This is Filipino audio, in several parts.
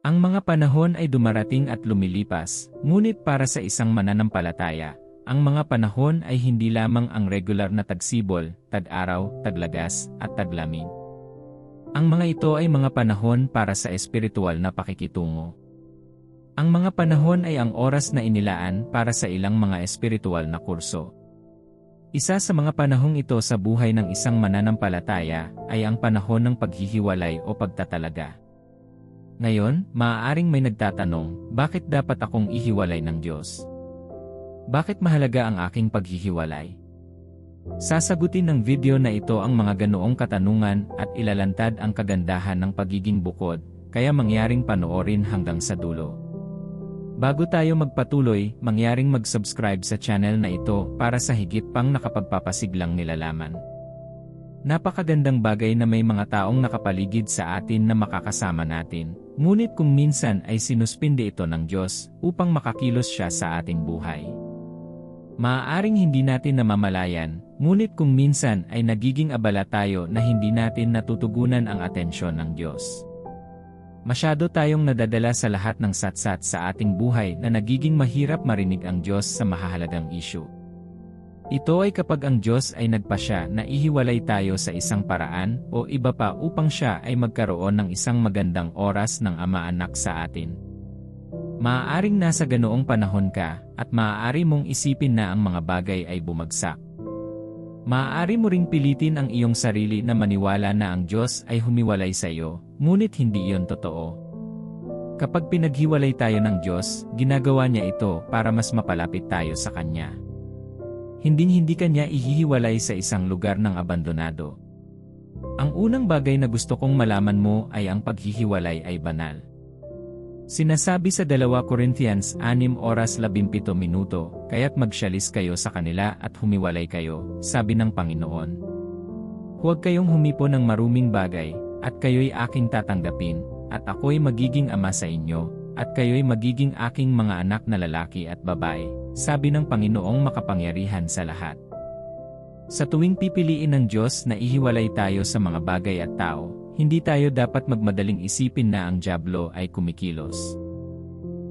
Ang mga panahon ay dumarating at lumilipas, ngunit para sa isang mananampalataya, ang mga panahon ay hindi lamang ang regular na tagsibol, tag-araw, taglagas, at taglamig. Ang mga ito ay mga panahon para sa espiritual na pakikitungo. Ang mga panahon ay ang oras na inilaan para sa ilang mga espiritual na kurso. Isa sa mga panahong ito sa buhay ng isang mananampalataya ay ang panahon ng paghihiwalay o pagtatalaga. Ngayon, maaaring may nagtatanong, bakit dapat akong ihiwalay ng Diyos? Bakit mahalaga ang aking paghihiwalay? Sasagutin ng video na ito ang mga ganoong katanungan at ilalantad ang kagandahan ng pagiging bukod, kaya mangyaring panoorin hanggang sa dulo. Bago tayo magpatuloy, mangyaring mag-subscribe sa channel na ito para sa higit pang nakapagpapasiglang nilalaman. Napakagandang bagay na may mga taong nakapaligid sa atin na makakasama natin, ngunit kung minsan ay sinuspinde ito ng Diyos upang makakilos siya sa ating buhay. Maaaring hindi natin namamalayan, ngunit kung minsan ay nagiging abala tayo na hindi natin natutugunan ang atensyon ng Diyos. Masyado tayong nadadala sa lahat ng satsat sa ating buhay na nagiging mahirap marinig ang Diyos sa mahahalagang issue. Ito ay kapag ang Diyos ay nagpasya na ihiwalay tayo sa isang paraan o iba pa upang siya ay magkaroon ng isang magandang oras ng ama-anak sa atin. Maaaring nasa ganoong panahon ka at maaari mong isipin na ang mga bagay ay bumagsak. Maaari mo ring pilitin ang iyong sarili na maniwala na ang Diyos ay humiwalay sa iyo, ngunit hindi iyon totoo. Kapag pinaghiwalay tayo ng Diyos, ginagawa niya ito para mas mapalapit tayo sa Kanya. Hinding-hindi kanya ihihiwalay sa isang lugar ng abandonado. Ang unang bagay na gusto kong malaman mo ay ang paghihiwalay ay banal. Sinasabi sa 2 Corinthians 6 oras 17 minuto, kaya't magsyalis kayo sa kanila at humiwalay kayo, sabi ng Panginoon. Huwag kayong humipo ng maruming bagay, at kayo'y aking tatanggapin, at ako'y magiging ama sa inyo, at kayo'y magiging aking mga anak na lalaki at babae, sabi ng Panginoong makapangyarihan sa lahat. Sa tuwing pipiliin ng Diyos na ihiwalay tayo sa mga bagay at tao, hindi tayo dapat magmadaling isipin na ang Diablo ay kumikilos.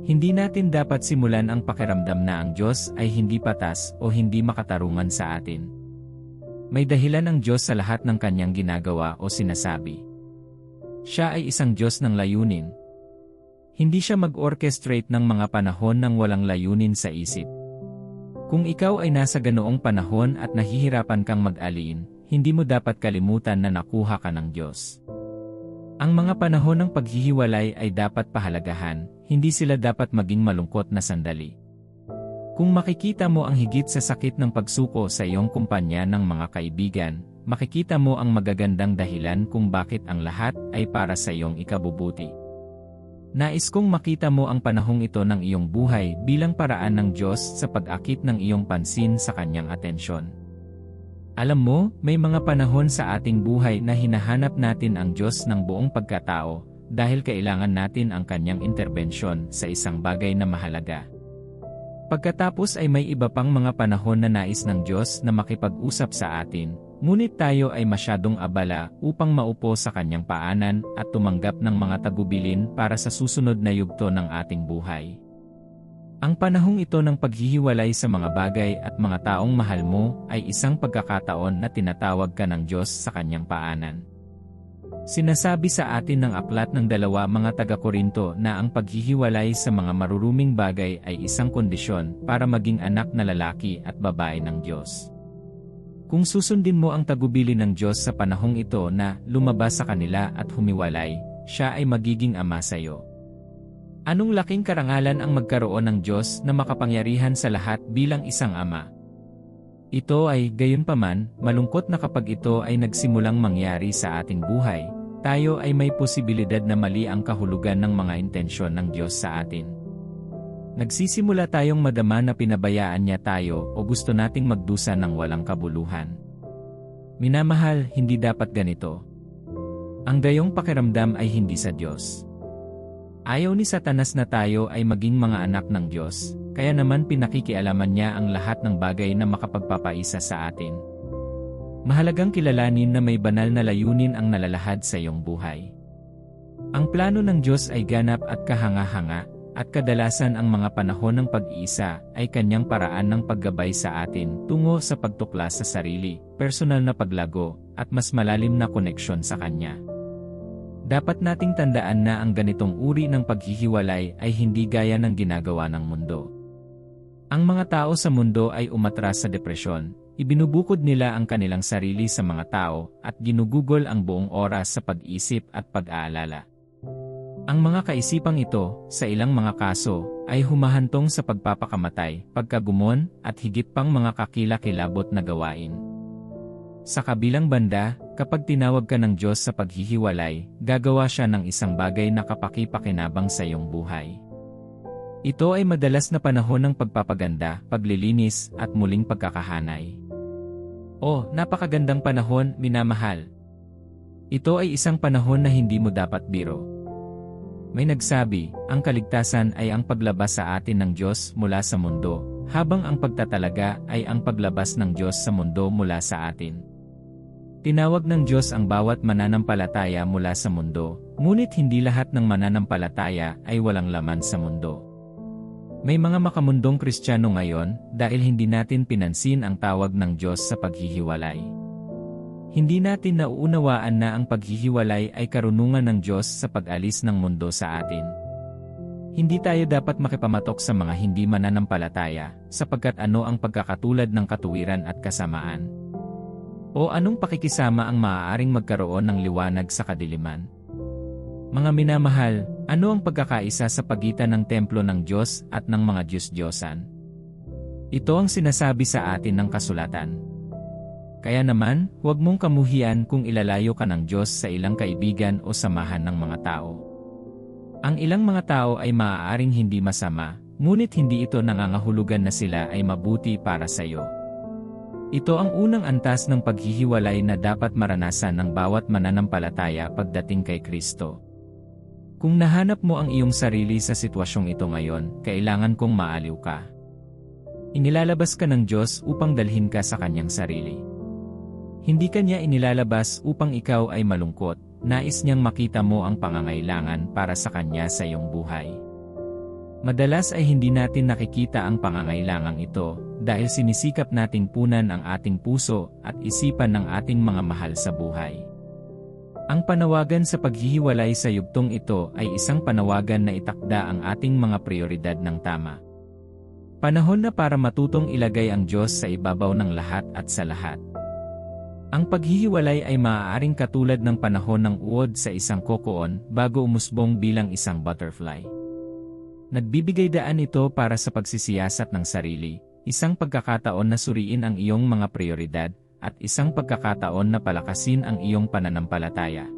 Hindi natin dapat simulan ang pakiramdam na ang Diyos ay hindi patas o hindi makatarungan sa atin. May dahilan ang Diyos sa lahat ng kanyang ginagawa o sinasabi. Siya ay isang Diyos ng layunin, hindi siya mag-orchestrate ng mga panahon ng walang layunin sa isip. Kung ikaw ay nasa ganoong panahon at nahihirapan kang mag-alin, hindi mo dapat kalimutan na nakuha ka ng Diyos. Ang mga panahon ng paghihiwalay ay dapat pahalagahan, hindi sila dapat maging malungkot na sandali. Kung makikita mo ang higit sa sakit ng pagsuko sa iyong kumpanya ng mga kaibigan, makikita mo ang magagandang dahilan kung bakit ang lahat ay para sa iyong ikabubuti. Nais kong makita mo ang panahong ito ng iyong buhay bilang paraan ng Diyos sa pag-akit ng iyong pansin sa kanyang atensyon. Alam mo, may mga panahon sa ating buhay na hinahanap natin ang Diyos ng buong pagkatao dahil kailangan natin ang kanyang interbensyon sa isang bagay na mahalaga. Pagkatapos ay may iba pang mga panahon na nais ng Diyos na makipag-usap sa atin, Ngunit tayo ay masyadong abala upang maupo sa kanyang paanan at tumanggap ng mga tagubilin para sa susunod na yugto ng ating buhay. Ang panahong ito ng paghihiwalay sa mga bagay at mga taong mahal mo ay isang pagkakataon na tinatawag ka ng Diyos sa kanyang paanan. Sinasabi sa atin ng aklat ng dalawa mga taga-Korinto na ang paghihiwalay sa mga maruruming bagay ay isang kondisyon para maging anak na lalaki at babae ng Diyos. Kung susundin mo ang tagubili ng Diyos sa panahong ito na lumabas sa kanila at humiwalay, siya ay magiging ama sa iyo. Anong laking karangalan ang magkaroon ng Diyos na makapangyarihan sa lahat bilang isang ama? Ito ay, gayon paman, malungkot na kapag ito ay nagsimulang mangyari sa ating buhay, tayo ay may posibilidad na mali ang kahulugan ng mga intensyon ng Diyos sa atin. Nagsisimula tayong madama na pinabayaan niya tayo o gusto nating magdusa ng walang kabuluhan. Minamahal, hindi dapat ganito. Ang gayong pakiramdam ay hindi sa Diyos. Ayaw ni Satanas na tayo ay maging mga anak ng Diyos, kaya naman pinakikialaman niya ang lahat ng bagay na makapagpapaisa sa atin. Mahalagang kilalanin na may banal na layunin ang nalalahad sa iyong buhay. Ang plano ng Diyos ay ganap at kahanga-hanga, at kadalasan ang mga panahon ng pag-iisa ay kanyang paraan ng paggabay sa atin tungo sa pagtuklas sa sarili, personal na paglago, at mas malalim na koneksyon sa Kanya. Dapat nating tandaan na ang ganitong uri ng paghihiwalay ay hindi gaya ng ginagawa ng mundo. Ang mga tao sa mundo ay umatras sa depresyon, ibinubukod nila ang kanilang sarili sa mga tao at ginugugol ang buong oras sa pag-isip at pag-aalala. Ang mga kaisipang ito, sa ilang mga kaso, ay humahantong sa pagpapakamatay, pagkagumon, at higit pang mga kakilakilabot na gawain. Sa kabilang banda, kapag tinawag ka ng Diyos sa paghihiwalay, gagawa siya ng isang bagay na kapakipakinabang sa iyong buhay. Ito ay madalas na panahon ng pagpapaganda, paglilinis, at muling pagkakahanay. Oh, napakagandang panahon, minamahal. Ito ay isang panahon na hindi mo dapat biro. May nagsabi, ang kaligtasan ay ang paglabas sa atin ng Diyos mula sa mundo, habang ang pagtatalaga ay ang paglabas ng Diyos sa mundo mula sa atin. Tinawag ng Diyos ang bawat mananampalataya mula sa mundo, ngunit hindi lahat ng mananampalataya ay walang laman sa mundo. May mga makamundong kristyano ngayon dahil hindi natin pinansin ang tawag ng Diyos sa paghihiwalay. Hindi natin nauunawaan na ang paghihiwalay ay karunungan ng Diyos sa pag-alis ng mundo sa atin. Hindi tayo dapat makipamatok sa mga hindi mananampalataya, sapagkat ano ang pagkakatulad ng katuwiran at kasamaan. O anong pakikisama ang maaaring magkaroon ng liwanag sa kadiliman? Mga minamahal, ano ang pagkakaisa sa pagitan ng templo ng Diyos at ng mga Diyos-Diyosan? Ito ang sinasabi sa atin ng kasulatan. Kaya naman, huwag mong kamuhian kung ilalayo ka ng Diyos sa ilang kaibigan o samahan ng mga tao. Ang ilang mga tao ay maaaring hindi masama, ngunit hindi ito nangangahulugan na sila ay mabuti para sa iyo. Ito ang unang antas ng paghihiwalay na dapat maranasan ng bawat mananampalataya pagdating kay Kristo. Kung nahanap mo ang iyong sarili sa sitwasyong ito ngayon, kailangan kong maaliw ka. Inilalabas ka ng Diyos upang dalhin ka sa kanyang sarili. Hindi kanya inilalabas upang ikaw ay malungkot, nais niyang makita mo ang pangangailangan para sa kanya sa iyong buhay. Madalas ay hindi natin nakikita ang pangangailangang ito dahil sinisikap nating punan ang ating puso at isipan ng ating mga mahal sa buhay. Ang panawagan sa paghihiwalay sa yugtong ito ay isang panawagan na itakda ang ating mga prioridad ng tama. Panahon na para matutong ilagay ang Diyos sa ibabaw ng lahat at sa lahat. Ang paghihiwalay ay maaaring katulad ng panahon ng uod sa isang kokoon bago umusbong bilang isang butterfly. Nagbibigay daan ito para sa pagsisiyasat ng sarili, isang pagkakataon na suriin ang iyong mga prioridad, at isang pagkakataon na palakasin ang iyong pananampalataya.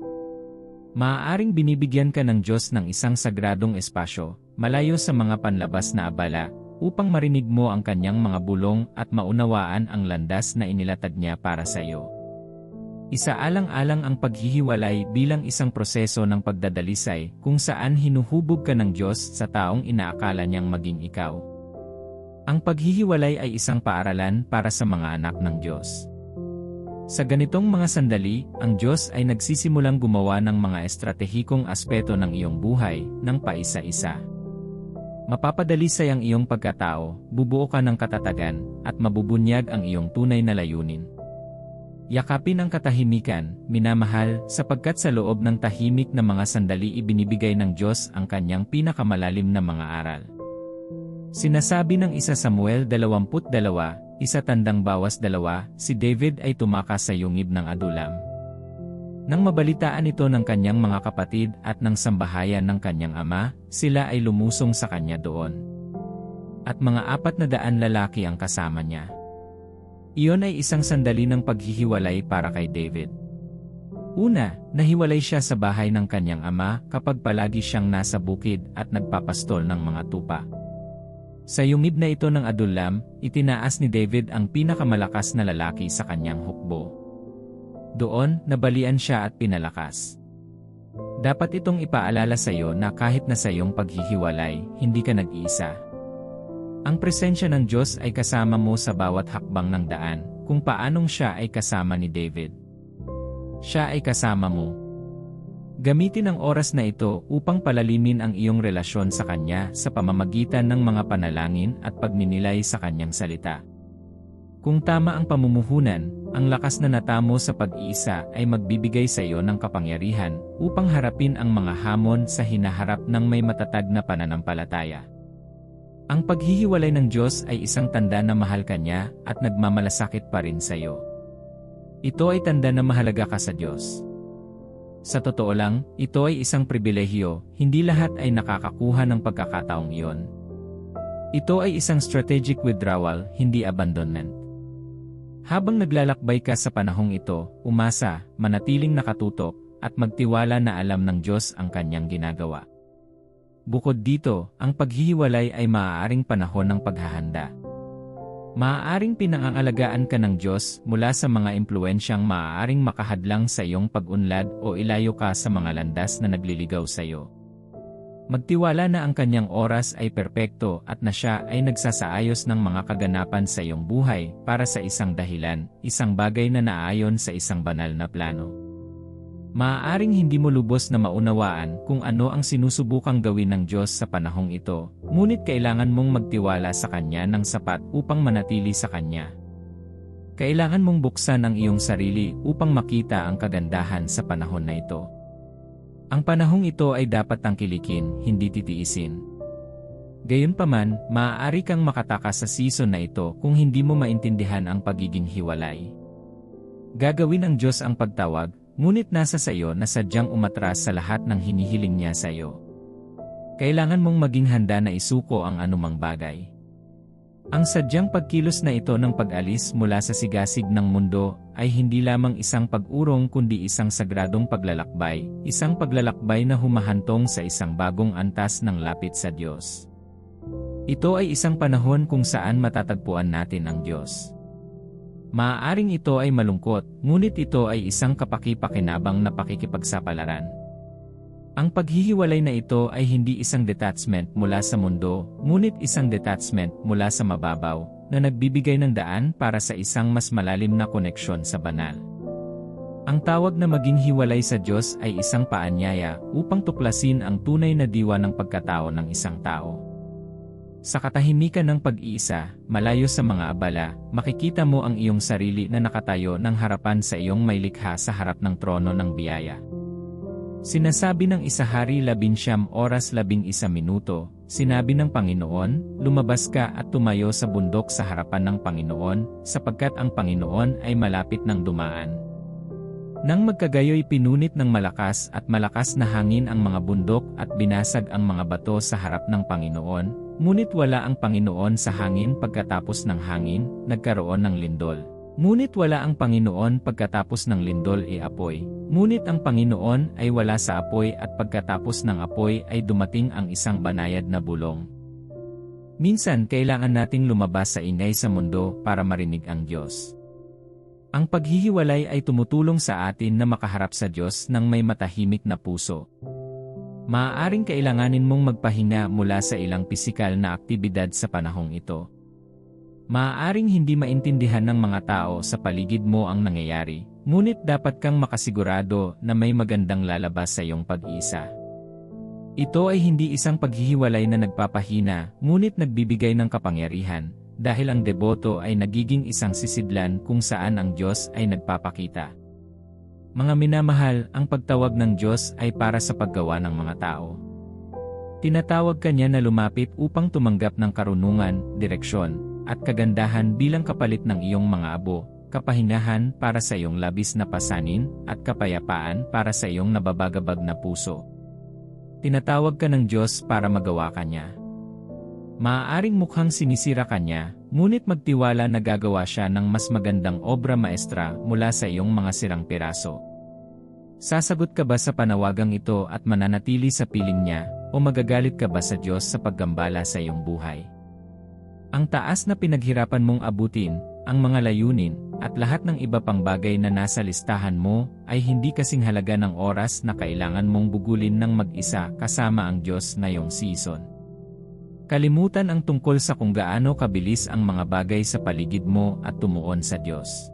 Maaaring binibigyan ka ng Diyos ng isang sagradong espasyo, malayo sa mga panlabas na abala, upang marinig mo ang kanyang mga bulong at maunawaan ang landas na inilatad niya para sa iyo. Isaalang-alang ang paghihiwalay bilang isang proseso ng pagdadalisay kung saan hinuhubog ka ng Diyos sa taong inaakala niyang maging ikaw. Ang paghihiwalay ay isang paaralan para sa mga anak ng Diyos. Sa ganitong mga sandali, ang Diyos ay nagsisimulang gumawa ng mga estratehikong aspeto ng iyong buhay ng paisa-isa. Mapapadalisay ang iyong pagkatao, bubuo ka ng katatagan, at mabubunyag ang iyong tunay na layunin. Yakapin ang katahimikan, minamahal, sapagkat sa loob ng tahimik na mga sandali ibinibigay ng Diyos ang kanyang pinakamalalim na mga aral. Sinasabi ng isa Samuel 22, isa tandang bawas dalawa, si David ay tumakas sa yungib ng Adulam. Nang mabalitaan ito ng kanyang mga kapatid at ng sambahayan ng kanyang ama, sila ay lumusong sa kanya doon. At mga apat na daan lalaki ang kasama niya. Iyon ay isang sandali ng paghihiwalay para kay David. Una, nahiwalay siya sa bahay ng kanyang ama kapag palagi siyang nasa bukid at nagpapastol ng mga tupa. Sa yungib na ito ng Adullam, itinaas ni David ang pinakamalakas na lalaki sa kanyang hukbo. Doon, nabalian siya at pinalakas. Dapat itong ipaalala sa iyo na kahit na sa iyong paghihiwalay, hindi ka nag-iisa. Ang presensya ng Diyos ay kasama mo sa bawat hakbang ng daan, kung paanong siya ay kasama ni David. Siya ay kasama mo. Gamitin ang oras na ito upang palalimin ang iyong relasyon sa Kanya sa pamamagitan ng mga panalangin at pagninilay sa Kanyang salita. Kung tama ang pamumuhunan, ang lakas na natamo sa pag-iisa ay magbibigay sa iyo ng kapangyarihan upang harapin ang mga hamon sa hinaharap ng may matatag na pananampalataya. Ang paghihiwalay ng Diyos ay isang tanda na mahal ka niya at nagmamalasakit pa rin sa iyo. Ito ay tanda na mahalaga ka sa Diyos. Sa totoo lang, ito ay isang pribilehyo, hindi lahat ay nakakakuha ng pagkakataong iyon. Ito ay isang strategic withdrawal, hindi abandonment. Habang naglalakbay ka sa panahong ito, umasa, manatiling nakatutok, at magtiwala na alam ng Diyos ang kanyang ginagawa. Bukod dito, ang paghihiwalay ay maaaring panahon ng paghahanda. Maaaring pinangangalagaan ka ng Diyos mula sa mga impluensyang maaaring makahadlang sa iyong pag-unlad o ilayo ka sa mga landas na nagliligaw sa iyo. Magtiwala na ang kanyang oras ay perpekto at na siya ay nagsasaayos ng mga kaganapan sa iyong buhay para sa isang dahilan, isang bagay na naayon sa isang banal na plano. Maaaring hindi mo lubos na maunawaan kung ano ang sinusubukang gawin ng Diyos sa panahong ito, ngunit kailangan mong magtiwala sa Kanya ng sapat upang manatili sa Kanya. Kailangan mong buksan ang iyong sarili upang makita ang kagandahan sa panahon na ito. Ang panahong ito ay dapat tangkilikin, hindi titiisin. Gayunpaman, maaari kang makatakas sa season na ito kung hindi mo maintindihan ang pagiging hiwalay. Gagawin ng Diyos ang pagtawag, Ngunit nasa sa iyo na sadyang umatras sa lahat ng hinihiling niya sa iyo. Kailangan mong maging handa na isuko ang anumang bagay. Ang sadyang pagkilos na ito ng pag-alis mula sa sigasig ng mundo ay hindi lamang isang pag-urong kundi isang sagradong paglalakbay, isang paglalakbay na humahantong sa isang bagong antas ng lapit sa Diyos. Ito ay isang panahon kung saan matatagpuan natin ang Diyos. Maaaring ito ay malungkot, ngunit ito ay isang kapaki-pakinabang na pakikipagsapalaran. Ang paghihiwalay na ito ay hindi isang detachment mula sa mundo, ngunit isang detachment mula sa mababaw, na nagbibigay ng daan para sa isang mas malalim na koneksyon sa banal. Ang tawag na maging hiwalay sa Diyos ay isang paanyaya upang tuklasin ang tunay na diwa ng pagkatao ng isang tao. Sa katahimikan ng pag-iisa, malayo sa mga abala, makikita mo ang iyong sarili na nakatayo ng harapan sa iyong may likha sa harap ng trono ng biyaya. Sinasabi ng isahari labinsyam oras labing isa minuto, sinabi ng Panginoon, lumabas ka at tumayo sa bundok sa harapan ng Panginoon, sapagkat ang Panginoon ay malapit ng dumaan. Nang magkagayoy pinunit ng malakas at malakas na hangin ang mga bundok at binasag ang mga bato sa harap ng Panginoon, Ngunit wala ang Panginoon sa hangin pagkatapos ng hangin, nagkaroon ng lindol. Ngunit wala ang Panginoon pagkatapos ng lindol ay apoy. Ngunit ang Panginoon ay wala sa apoy at pagkatapos ng apoy ay dumating ang isang banayad na bulong. Minsan kailangan nating lumabas sa ingay sa mundo para marinig ang Diyos. Ang paghihiwalay ay tumutulong sa atin na makaharap sa Diyos ng may matahimik na puso. Maaaring kailanganin mong magpahinga mula sa ilang pisikal na aktibidad sa panahong ito. Maaaring hindi maintindihan ng mga tao sa paligid mo ang nangyayari, ngunit dapat kang makasigurado na may magandang lalabas sa iyong pag-iisa. Ito ay hindi isang paghihiwalay na nagpapahina, ngunit nagbibigay ng kapangyarihan, dahil ang deboto ay nagiging isang sisidlan kung saan ang Diyos ay nagpapakita. Mga minamahal, ang pagtawag ng Diyos ay para sa paggawa ng mga tao. Tinatawag kanya na lumapit upang tumanggap ng karunungan, direksyon, at kagandahan bilang kapalit ng iyong mga abo, kapahinahan para sa iyong labis na pasanin, at kapayapaan para sa iyong nababagabag na puso. Tinatawag ka ng Diyos para magawa kanya. Maaaring mukhang sinisira kanya, Ngunit magtiwala na gagawa siya ng mas magandang obra maestra mula sa iyong mga sirang piraso. Sasagot ka ba sa panawagang ito at mananatili sa piling niya, o magagalit ka ba sa Diyos sa paggambala sa iyong buhay? Ang taas na pinaghirapan mong abutin, ang mga layunin, at lahat ng iba pang bagay na nasa listahan mo, ay hindi kasing halaga ng oras na kailangan mong bugulin ng mag-isa kasama ang Diyos na iyong season. Kalimutan ang tungkol sa kung gaano kabilis ang mga bagay sa paligid mo at tumuon sa Diyos.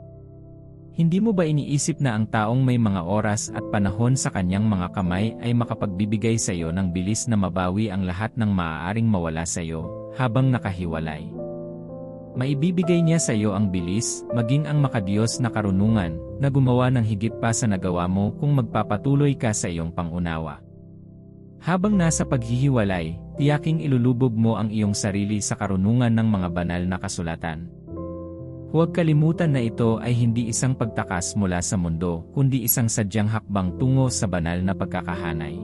Hindi mo ba iniisip na ang taong may mga oras at panahon sa kanyang mga kamay ay makapagbibigay sa iyo ng bilis na mabawi ang lahat ng maaaring mawala sa iyo habang nakahiwalay? Maibibigay niya sa iyo ang bilis, maging ang makadiyos na karunungan, na gumawa ng higit pa sa nagawa mo kung magpapatuloy ka sa iyong pangunawa. Habang nasa paghihiwalay, tiyaking ilulubog mo ang iyong sarili sa karunungan ng mga banal na kasulatan. Huwag kalimutan na ito ay hindi isang pagtakas mula sa mundo, kundi isang sadyang hakbang tungo sa banal na pagkakahanay.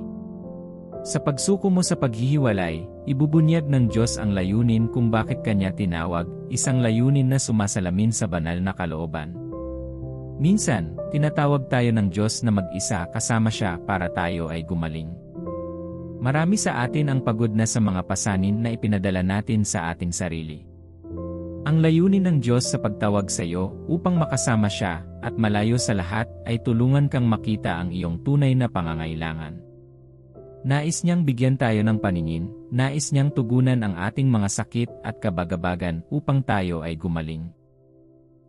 Sa pagsuko mo sa paghihiwalay, ibubunyag ng Diyos ang layunin kung bakit Kanya tinawag, isang layunin na sumasalamin sa banal na kalooban. Minsan, tinatawag tayo ng Diyos na mag-isa kasama siya para tayo ay gumaling. Marami sa atin ang pagod na sa mga pasanin na ipinadala natin sa ating sarili. Ang layunin ng Diyos sa pagtawag sa iyo upang makasama siya at malayo sa lahat ay tulungan kang makita ang iyong tunay na pangangailangan. Nais niyang bigyan tayo ng paningin, nais niyang tugunan ang ating mga sakit at kabagabagan upang tayo ay gumaling.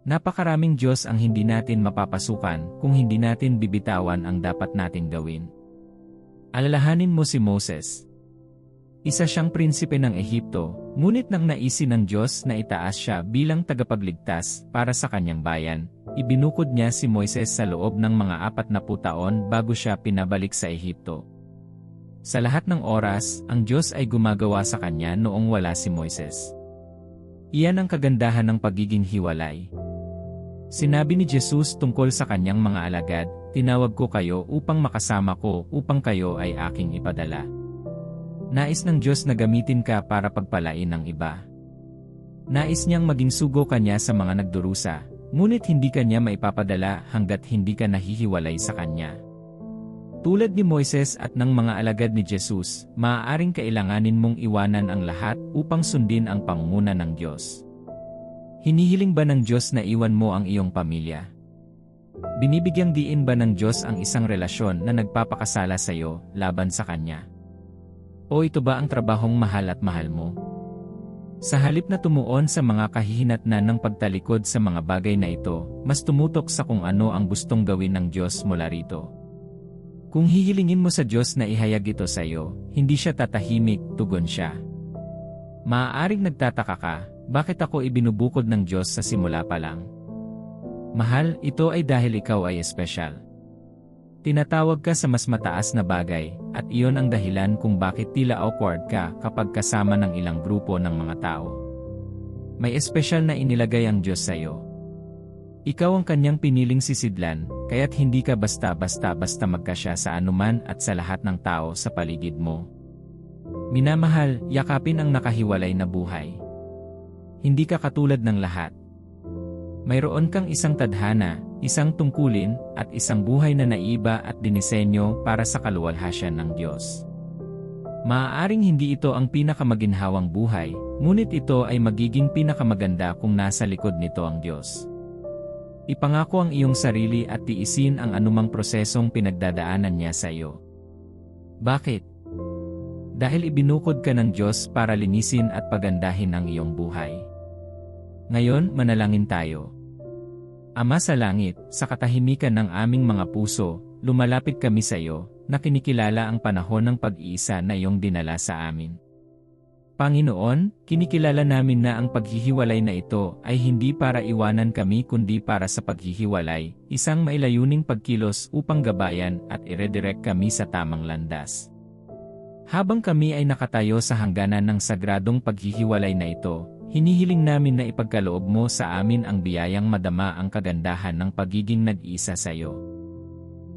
Napakaraming Diyos ang hindi natin mapapasukan kung hindi natin bibitawan ang dapat nating gawin. Alalahanin mo si Moses, isa siyang prinsipe ng Ehipto, ngunit nang naisin ng Diyos na itaas siya bilang tagapagligtas para sa kanyang bayan, ibinukod niya si Moises sa loob ng mga apat na taon bago siya pinabalik sa Ehipto. Sa lahat ng oras, ang Diyos ay gumagawa sa kanya noong wala si Moises. Iyan ang kagandahan ng pagiging hiwalay. Sinabi ni Jesus tungkol sa kanyang mga alagad, tinawag ko kayo upang makasama ko upang kayo ay aking ipadala. Nais ng Diyos na gamitin ka para pagpalain ng iba. Nais niyang maging sugo kanya sa mga nagdurusa, ngunit hindi kanya maipapadala hanggat hindi ka nahihiwalay sa kanya. Tulad ni Moises at ng mga alagad ni Jesus, maaaring kailanganin mong iwanan ang lahat upang sundin ang pangunguna ng Diyos. Hinihiling ba ng Diyos na iwan mo ang iyong pamilya? Binibigyang diin ba ng Diyos ang isang relasyon na nagpapakasala sa iyo laban sa Kanya? O ito ba ang trabahong mahal at mahal mo? Sa halip na tumuon sa mga kahihinatnan ng pagtalikod sa mga bagay na ito, mas tumutok sa kung ano ang gustong gawin ng Diyos mula rito. Kung hihilingin mo sa Diyos na ihayag ito sa iyo, hindi siya tatahimik, tugon siya. Maaaring nagtataka ka, bakit ako ibinubukod ng Diyos sa simula pa lang? Mahal, ito ay dahil ikaw ay espesyal. Tinatawag ka sa mas mataas na bagay, at iyon ang dahilan kung bakit tila awkward ka kapag kasama ng ilang grupo ng mga tao. May espesyal na inilagay ang Diyos sa iyo. Ikaw ang kanyang piniling sisidlan, kaya't hindi ka basta-basta-basta magkasya sa anuman at sa lahat ng tao sa paligid mo. Minamahal, yakapin ang nakahiwalay na buhay. Hindi ka katulad ng lahat. Mayroon kang isang tadhana, isang tungkulin, at isang buhay na naiba at dinisenyo para sa kaluwalhasyan ng Diyos. Maaaring hindi ito ang pinakamaginhawang buhay, ngunit ito ay magiging pinakamaganda kung nasa likod nito ang Diyos. Ipangako ang iyong sarili at tiisin ang anumang prosesong pinagdadaanan niya sa iyo. Bakit? Dahil ibinukod ka ng Diyos para linisin at pagandahin ang iyong buhay. Ngayon, manalangin tayo. Ama sa langit, sa katahimikan ng aming mga puso, lumalapit kami sa iyo, na kinikilala ang panahon ng pag-iisa na iyong dinala sa amin. Panginoon, kinikilala namin na ang paghihiwalay na ito ay hindi para iwanan kami kundi para sa paghihiwalay, isang mailayuning pagkilos upang gabayan at iredirect kami sa tamang landas. Habang kami ay nakatayo sa hangganan ng sagradong paghihiwalay na ito, Hinihiling namin na ipagkaloob mo sa amin ang biyayang madama ang kagandahan ng pagiging nag-iisa sa iyo.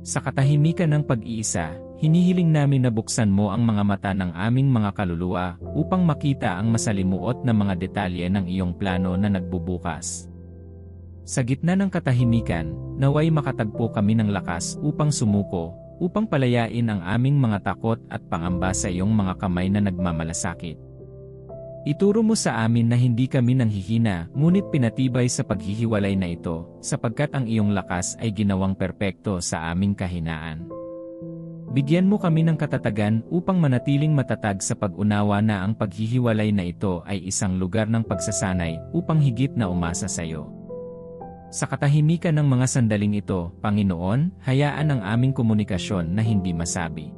Sa katahimikan ng pag-iisa, hinihiling namin na buksan mo ang mga mata ng aming mga kaluluwa upang makita ang masalimuot na mga detalye ng iyong plano na nagbubukas. Sa gitna ng katahimikan, naway makatagpo kami ng lakas upang sumuko, upang palayain ang aming mga takot at pangamba sa iyong mga kamay na nagmamalasakit. Ituro mo sa amin na hindi kami nanghihina, ngunit pinatibay sa paghihiwalay na ito, sapagkat ang iyong lakas ay ginawang perpekto sa aming kahinaan. Bigyan mo kami ng katatagan upang manatiling matatag sa pag-unawa na ang paghihiwalay na ito ay isang lugar ng pagsasanay upang higit na umasa sa iyo. Sa katahimikan ng mga sandaling ito, Panginoon, hayaan ang aming komunikasyon na hindi masabi.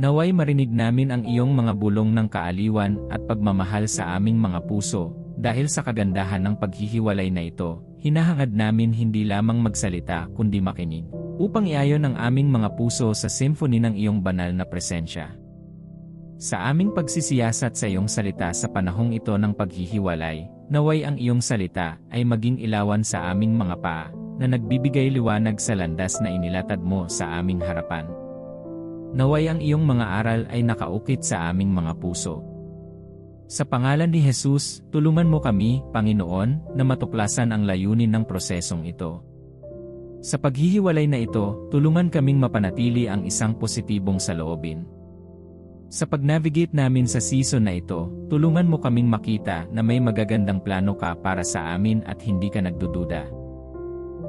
Naway marinig namin ang iyong mga bulong ng kaaliwan at pagmamahal sa aming mga puso, dahil sa kagandahan ng paghihiwalay na ito, hinahangad namin hindi lamang magsalita kundi makinig, upang iayon ang aming mga puso sa symphony ng iyong banal na presensya. Sa aming pagsisiyasat sa iyong salita sa panahong ito ng paghihiwalay, naway ang iyong salita ay maging ilawan sa aming mga paa, na nagbibigay liwanag sa landas na inilatad mo sa aming harapan. Naway ang iyong mga aral ay nakaukit sa aming mga puso. Sa pangalan ni Jesus, tulungan mo kami, Panginoon, na matuklasan ang layunin ng prosesong ito. Sa paghihiwalay na ito, tulungan kaming mapanatili ang isang positibong saloobin. Sa pag-navigate namin sa season na ito, tulungan mo kaming makita na may magagandang plano ka para sa amin at hindi ka nagdududa.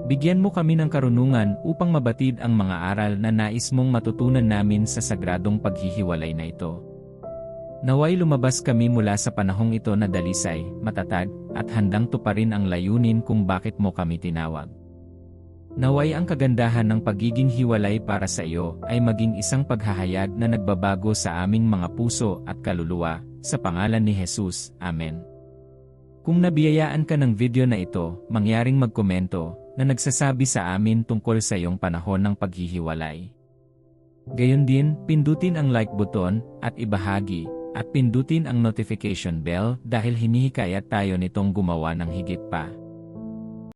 Bigyan mo kami ng karunungan upang mabatid ang mga aral na nais mong matutunan namin sa sagradong paghihiwalay na ito. Naway lumabas kami mula sa panahong ito na dalisay, matatag, at handang tuparin ang layunin kung bakit mo kami tinawag. Naway ang kagandahan ng pagiging hiwalay para sa iyo ay maging isang paghahayag na nagbabago sa aming mga puso at kaluluwa, sa pangalan ni Jesus, Amen. Kung nabiyayaan ka ng video na ito, mangyaring magkomento na nagsasabi sa amin tungkol sa iyong panahon ng paghihiwalay. Gayon din, pindutin ang like button at ibahagi at pindutin ang notification bell dahil hinihikayat tayo nitong gumawa ng higit pa.